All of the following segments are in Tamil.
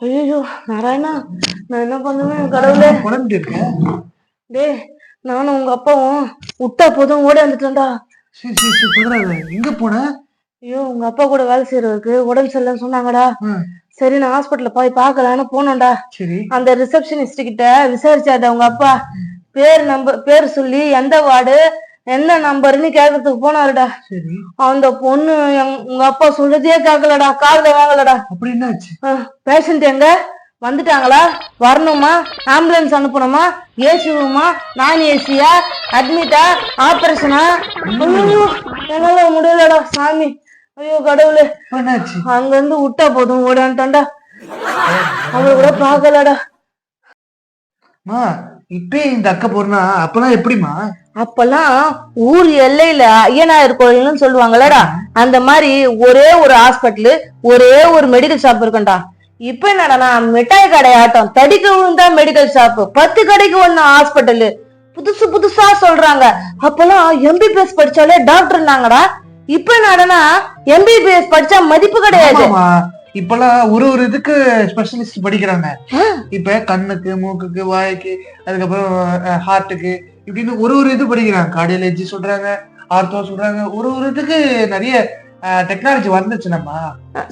ஐயோ நாராயணா நான் என்ன பண்ணுவேன்? கடவுளே. உடம்பு இருக்க டேய் நானும் உங்க அப்பாவும் விட்டா போதும் ஓடி வந்துட்டேன்டா சரி சரி சரி எங்க போன? ஐயோ உங்க அப்பா கூட வேலை செய்யறதுக்கு உடம்பு சரியில்லைன்னு சொன்னாங்கடா. சரி நான் ஹாஸ்பிட்டல்ல போய் பார்க்கலான்னு போனோம்டா சரி. அந்த ரிசப்ஷனிஸ்ட் கிட்ட விசாரிச்சாரு உங்க அப்பா. பேர் நம்பர் பேர் சொல்லி எந்த வார்டு என்ன நம்பர்னு கேட்கறதுக்கு போனாருடா. அந்த பொண்ணு உங்க அப்பா சொல்றதே கேட்கலடா காதுல வாங்கலடா. அப்படி என்ன ஆச்சு பேஷண்ட் எங்க? வந்துட்டாங்களா? வரணுமா? ஆம்புலன்ஸ் அனுப்பணுமா? ஏசியுமா நான் ஏசியா அட்மிட்டா ஆபரேஷனா என்னால முடியலடா சாமி. ஐயோ கடவுளே. அங்க இருந்து விட்டா போதும் ஓடான்ட்டான்டா அவளை கூட பார்க்கலடா. மா இப்பயே இந்த அக்கா போறனா அப்பெல்லாம் எப்படிமா அப்பெல்லாம் ஊர் எல்லையில ஐயனாயர் கோயில்னு சொல்லுவாங்கல்லடா அந்த மாதிரி ஒரே ஒரு ஹாஸ்பிட்டல் ஒரே ஒரு மெடிக்கல் ஷாப் இருக்கும்டா. இப்ப என்னடா மிட்டாய் கடை ஆட்டம். தடிக்கு தான் மெடிக்கல் ஷாப் பத்து கடைக்கு ஒண்ணு ஹாஸ்பிட்டல் புதுசு புதுசா சொல்றாங்க. அப்பெல்லாம் எம்பிபிஎஸ் படிச்சாலே டாக்டர் இருந்தாங்கடா இப்ப என்னடா எம்பிபிஎஸ் படிச்சா மதிப்பு கிடையாது. இப்பெல்லாம் ஒரு ஒரு இதுக்கு ஸ்பெஷலிஸ்ட் படிக்கிறாங்க. இப்ப கண்ணுக்கு மூக்குக்கு வாய்க்கு அதுக்கப்புறம் ஹார்ட்டுக்கு இப்படின்னு ஒரு ஒரு இது படிக்கிறாங்க. கார்டியாலஜி சொல்றாங்க ஆர்த்தோ சொல்றாங்க. ஒரு ஒரு இதுக்கு நிறைய டெக்னாலஜி வந்துச்சு நம்ம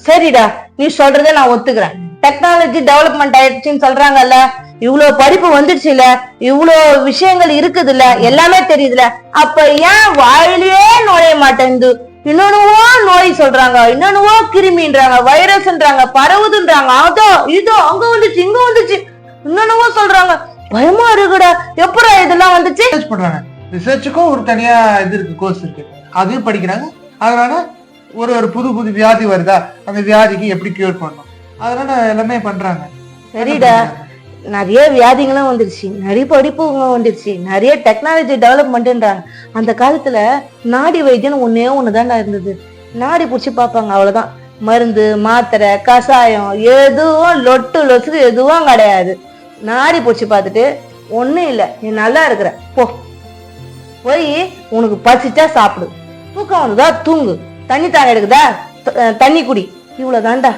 சரிடா. நீ சொல்றதை நான் ஒத்துக்கிறேன். டெக்னாலஜி டெவலப்மெண்ட் ஆயிடுச்சுன்னு சொல்றாங்கல்ல. இவ்வளவு படிப்பு வந்துடுச்சுல இவ்வளவு விஷயங்கள் இருக்குதுல்ல எல்லாமே தெரியுதுல அப்ப ஏன் வாயிலேயே நுழைய மாட்டேங்குது இன்னொன்னுவோ நோய் சொல்றாங்க இன்னொன்னுவோ கிருமின்றாங்க வைரஸ்ன்றாங்க பரவுதுன்றாங்க அதோ இதோ அங்க வந்துச்சு இங்க வந்துச்சு இன்னொன்னுவோ சொல்றாங்க. பயமா இருக்குடா எப்படா இதெல்லாம் வந்துச்சு? ரிசர்ச் பண்றாங்க. ரிசர்ச்சுக்கும் ஒரு தனியா இது இருக்கு கோர்ஸ் இருக்கு. அதையும் படிக்கிறாங்க. அதனால ஒரு ஒரு புது புது வியாதி வருதா? அந்த வியாதிக்கு எப்படி கியூர் பண்ணணும்? அதனால எல்லாமே பண்றாங்க. சரிடா. நிறைய வியாதிங்களும் வந்துருச்சு. நிறைய படிப்புகளும் வந்துருச்சு. நிறைய டெக்னாலஜி டெவலப்மெண்ட்டுன்றாங்க அந்த காலத்தில் நாடி வைத்தியம் ஒன்று தான்டா இருந்தது. நாடி பிடிச்சி பார்ப்பாங்க அவ்வளோதான் மருந்து மாத்திரை கஷாயம் எதுவும் லொட்டு லொசுக்கு எதுவும் கிடையாது. நாடி பிடிச்சி பார்த்துட்டு ஒன்றும் இல்லை நீ நல்லா இருக்கிற போ. போய் உனக்கு பசிச்சா சாப்பிடு. தூக்கம் வந்துதா தூங்கு. தண்ணி தானே எடுக்குதா? தண்ணி குடி. இவ்வளோதான்டா